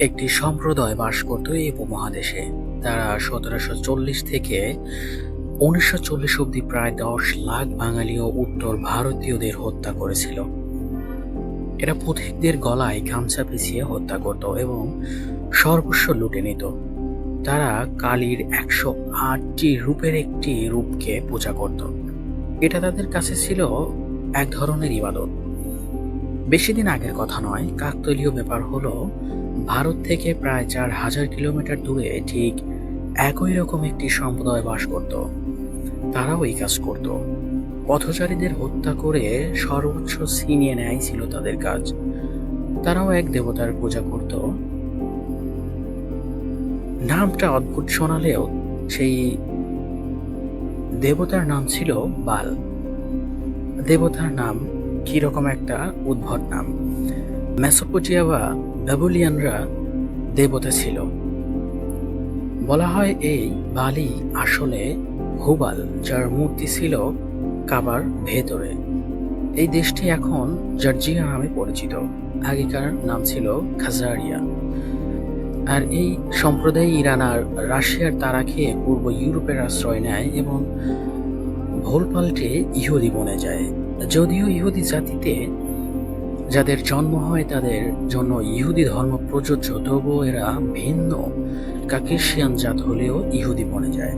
একটি সম্প্রদায় বাস করত এই উপমহাদেশে। তারা সতেরোশো চল্লিশ থেকে উনিশশো চল্লিশ অব্দি প্রায় দশ লাখ বাঙালি ও উত্তর ভারতীয়দের হত্যা করেছিল। এরা পথিকদের গলায় গামছা পিছিয়ে হত্যা করত এবং সর্বস্ব লুটে নিত। তারা কালীর একশো আটটি রূপের একটি রূপকে পূজা করত। এটা তাদের কাছে ছিল এক ধরনের ইবাদত। বেশি দিন আগের কথা নয়, কাকতলীয় ব্যাপার হলো ভারত থেকে প্রায় চার হাজার কিলোমিটার দূরে ঠিক একই রকম একটি সম্প্রদায় বাস করত। তারাও এই কাজ করত। পথচারীদের হত্যা করে সর্বোচ্চ ছিনিয়ে নেয় ছিল তাদের কাজ। তারাও এক দেবতার পূজা করত। নামটা অদ্ভুত শোনালেও সেই দেবতার নাম ছিল বাল। দেবতার নাম কীরকম একটা উদ্ভট নাম। মেসোপোটিয়া বা ব্যাবুলিয়ানরা দেবতা ছিল। বলা হয় এই বালি আসলে হুবাল যার মূর্তি ছিল কাবার ভেতরে। এই দেশটি এখন জর্জিয়া নামে পরিচিত। আগেকার নাম ছিল খাজারিয়া। আর এই সম্প্রদায় ইরান আর রাশিয়ার তারা খেয়ে পূর্ব ইউরোপের আশ্রয় নেয় এবং ভুল পাল্টে ইহুদি বনে যায়। যদিও ইহুদি জাতিতে যাদের জন্ম হয় তাদের জন্য ইহুদি ধর্ম প্রযোজ্য, তবুও এরা ভিন্ন। কাকেশিয়ান জাত হলেও ইহুদি বনে যায়।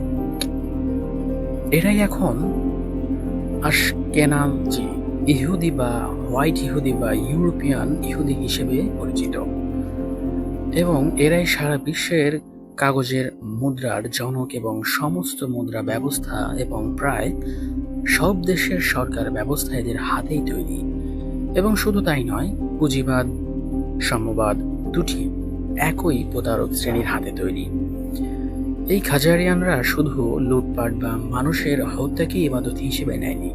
এরাই এখন আশকেনাজি ইহুদি বা হোয়াইট ইহুদি বা ইউরোপিয়ান ইহুদি হিসেবে পরিচিত। এবং এরাই সারা বিশ্বের কাগজের মুদ্রার জনক এবং সমস্ত মুদ্রা ব্যবস্থা এবং প্রায় সব দেশের সরকার ব্যবস্থা এদের হাতেই তৈরি। এবং শুধু তাই নয়, পুঁজিবাদ, সাম্যবাদ দুটি একই প্রতারক শ্রেণির হাতে তৈরি। এই খাজারিয়ানরা শুধু লুটপাট বা মানুষের হত্যাকে ইবাদত হিসেবে নেয়নি।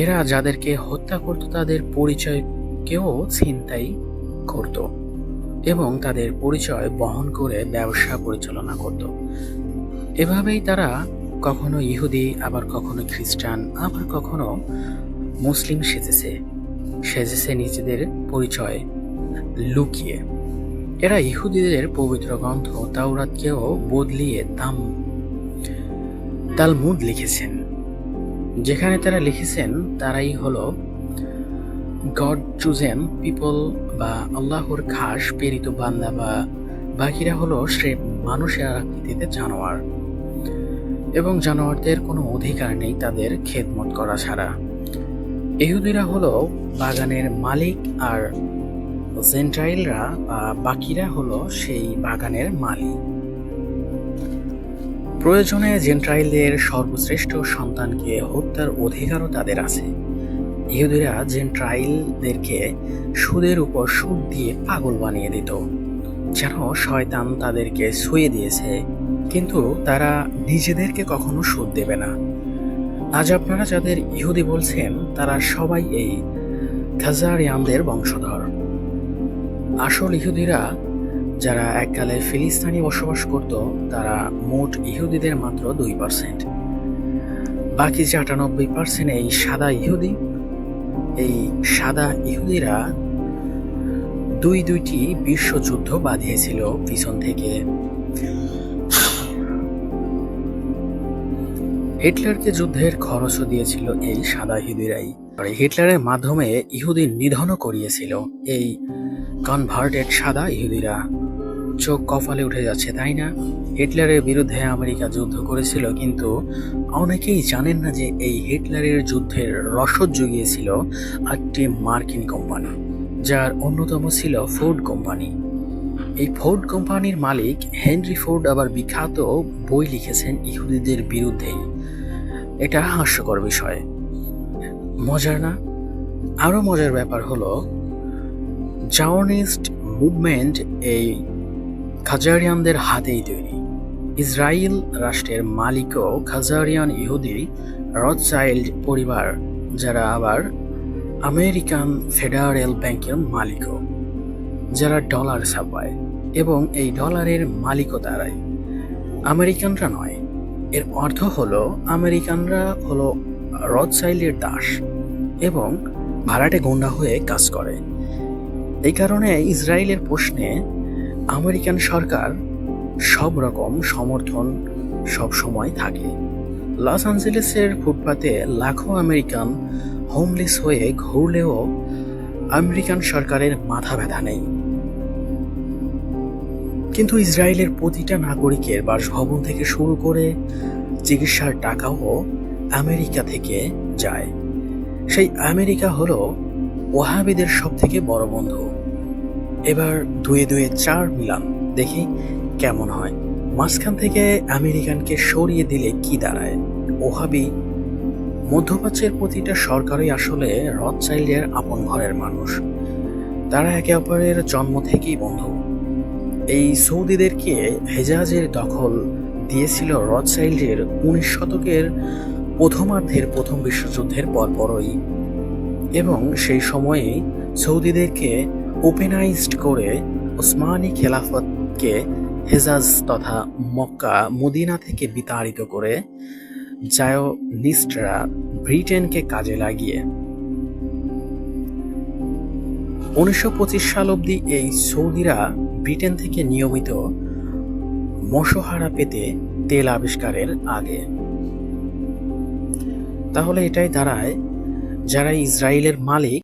এরা যাদেরকে হত্যা করত, তাদের পরিচয়কেও ছিনতাই করত এবং তাদের পরিচয় বহন করে ব্যবসা পরিচালনা করত। এভাবেই তারা কখনো ইহুদি, আবার কখনো খ্রিস্টান, আবার কখনো মুসলিম সেজেছে। সেজেছে নিজেদের পরিচয় লুকিয়ে। এরা ইহুদিদের পবিত্র গ্রন্থ তাওরাতকেও বদলিয়ে তাম তালমুদ লিখেছেন। যেখানে তারা লিখেছেন, তারাই হলো গড চুজেন পিপল বা আল্লাহর খাস, প্রেরিত বান্দা বা বাকিরা হলো সে মানুষের আকৃতিতে জানোয়ার। এবং জানোয়ারদের কোনো অধিকার নেই তাদের খেদমত করা ছাড়া। ইহুদিরা হলো বাগানের মালিক আর জেন্টাইলরা বা বাকিরা হলো সেই বাগানের মালিক। প্রয়োজনে জেন্ট্রাইলদের সর্বশ্রেষ্ঠ সন্তানকে হত্যার অধিকারও তাদের আছে। ইহুদিরা জেন্ট্রাইলদেরকে সুদের উপর সুদ দিয়ে পাগল বানিয়ে দিত, যেন শয়তান তাদেরকে ছুঁয়ে দিয়েছে কিন্তু তারা নিজেদেরকে কখনো সুদ দেবে না। আজ আপনারা যাদের ইহুদি বলছেন, তারা সবাই এই খাজারিয়ামদের বংশধর। আসল ইহুদিরা, যারা এককালে ফিলিস্তানি বসবাস করত, তারা মোট ইহুদিদের মাত্র দুই পার্সেন্ট বাকি যে আটানব্বই পার্সেন্ট এই সাদা ইহুদি। এই সাদা ইহুদিরা দুই দুইটি বিশ্বযুদ্ধ বাঁধিয়েছিল পিছন থেকে। হিটলারকে যুদ্ধের খরচও দিয়েছিল এই সাদা ইহুদিরাই হিটলারের মাধ্যমে ইহুদি নিধনও করিয়েছিল এই কনভার্টেড সাদা ইহুদিরা। চোখ কপালে উঠে যাচ্ছে, তাই না? হিটলারের বিরুদ্ধে আমেরিকা যুদ্ধ করেছিল, কিন্তু অনেকেই জানেন না যে এই হিটলারের যুদ্ধের রসদ জুগিয়েছিল একটি মার্কিন কোম্পানি, যার অন্যতম ছিল ফোর্ড কোম্পানি। এই ফোর্ড কোম্পানির মালিক হেনরি ফোর্ড আবার বিখ্যাত বই লিখেছেন ইহুদিদের বিরুদ্ধেই। এটা হাস্যকর বিষয়। মজার না? আরও মজার ব্যাপার হলো জাওনিস্ট মুভমেন্ট এই খাজারিয়ানদের হাতেই তৈরি। ইসরায়েল রাষ্ট্রের মালিকও খাজারিয়ান ইহুদি রথচাইল্ড পরিবার, যারা আবার আমেরিকান ফেডারেল ব্যাংকের মালিকও, যারা ডলার ছাপায় এবং এই ডলারের মালিকও তারাই। আমেরিকানরা নয় এর অর্থ হলো, আমেরিকানরা হলো রথচাইল্ডের দাস এবং ভাড়াটে গুন্ডা হয়ে কাজ করে। এই কারণে ইসরায়েলের প্রশ্নে আমেরিকান সরকার সব রকম সমর্থন সব সময় থাকে। লস অ্যাঞ্জেলেসের ফুটপাতে লাখো আমেরিকান হোমলেস হয়ে ঘুরলেও আমেরিকান সরকারের মাথা ব্যথা নেই। কিন্তু ইসরায়েলের প্রতিটা নাগরিকের বাসভবন থেকে শুরু করে চিকিৎসার টাকাও আমেরিকা থেকে যায়। সেই আমেরিকা হলো ওহাবিদের সব থেকে বড় বন্ধু। এবার দুয়ে দুয়ে চার মিলাম দেখি কেমন হয়। মাঝখান থেকে আমেরিকানকে সরিয়ে দিলে কি দাঁড়ায়? ওহাবি মধ্যপ্রাচ্যের প্রতিটা সরকারই আসলে রথচাইল্ডের আপন ঘরের মানুষ। তারা একে অপরের জন্ম থেকেই বন্ধু। এই সৌদিদেরকে হেজাজের দখল দিয়েছিল রথচাইল্ডের উনিশ শতকের প্রথমার্ধের প্রথম বিশ্বযুদ্ধের পরপরই। এবং সেই সময়ে সৌদিদেরকে ওপেনাইজড করে ওসমানী খেলাফতকে হেজাজ তথা মক্কা, মদিনা থেকে বিতাড়িত করে জায়োনিস্টরা ব্রিটেনকে কাজে লাগিয়ে উনিশশো পঁচিশ সাল অবধি এই সৌদিরা ব্রিটেন থেকে নিয়মিত মশহারা পেতে তেল আবিষ্কারের আগে। তাহলে এটাই দাঁড়ায়, যারা ইসরায়েলের মালিক